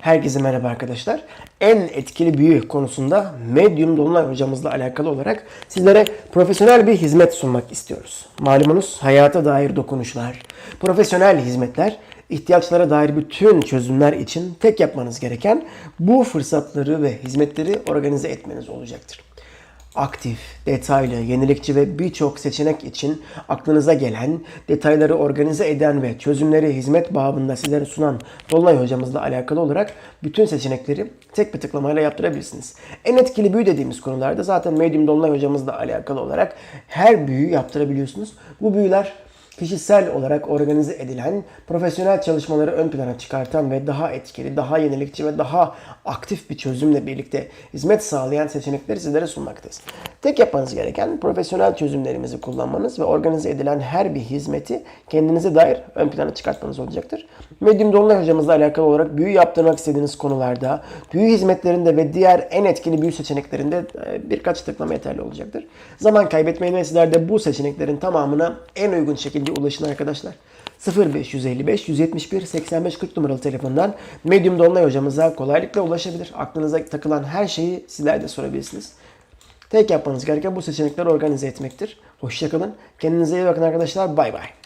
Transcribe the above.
Herkese merhaba arkadaşlar. En etkili büyü konusunda Medium Dolunay hocamızla alakalı olarak sizlere profesyonel bir hizmet sunmak istiyoruz. Malumunuz hayata dair dokunuşlar, profesyonel hizmetler, ihtiyaçlara dair bütün çözümler için tek yapmanız gereken bu fırsatları ve hizmetleri organize etmeniz olacaktır aktif, detaylı, yenilikçi ve birçok seçenek için aklınıza gelen, detayları organize eden ve çözümleri hizmet babında sizlere sunan Dolunay hocamızla alakalı olarak bütün seçenekleri tek bir tıklamayla yaptırabilirsiniz. En etkili büyü dediğimiz konularda zaten Medium Dolunay hocamızla alakalı olarak her büyüyü yaptırabiliyorsunuz. Bu büyüler kişisel olarak organize edilen, profesyonel çalışmaları ön plana çıkartan ve daha etkili, daha yenilikçi ve daha aktif bir çözümle birlikte hizmet sağlayan seçenekleri sizlere sunmaktayız. Tek yapmanız gereken profesyonel çözümlerimizi kullanmanız ve organize edilen her bir hizmeti kendinize dair ön plana çıkartmanız olacaktır. Medium Dolunay hocamızla alakalı olarak büyü yaptırmak istediğiniz konularda, büyü hizmetlerinde ve diğer en etkili büyü seçeneklerinde e, birkaç tıklama yeterli olacaktır. Zaman kaybetmeyin ve sizler de bu seçeneklerin tamamına en uygun şekilde ulaşın arkadaşlar. 0555 171 85 40 numaralı telefondan Medium Dolunay hocamıza kolaylıkla ulaşabilir. Aklınıza takılan her şeyi sizler de sorabilirsiniz. Tek yapmanız gereken bu seçenekleri organize etmektir. Hoşçakalın. Kendinize iyi bakın arkadaşlar. Bay bay.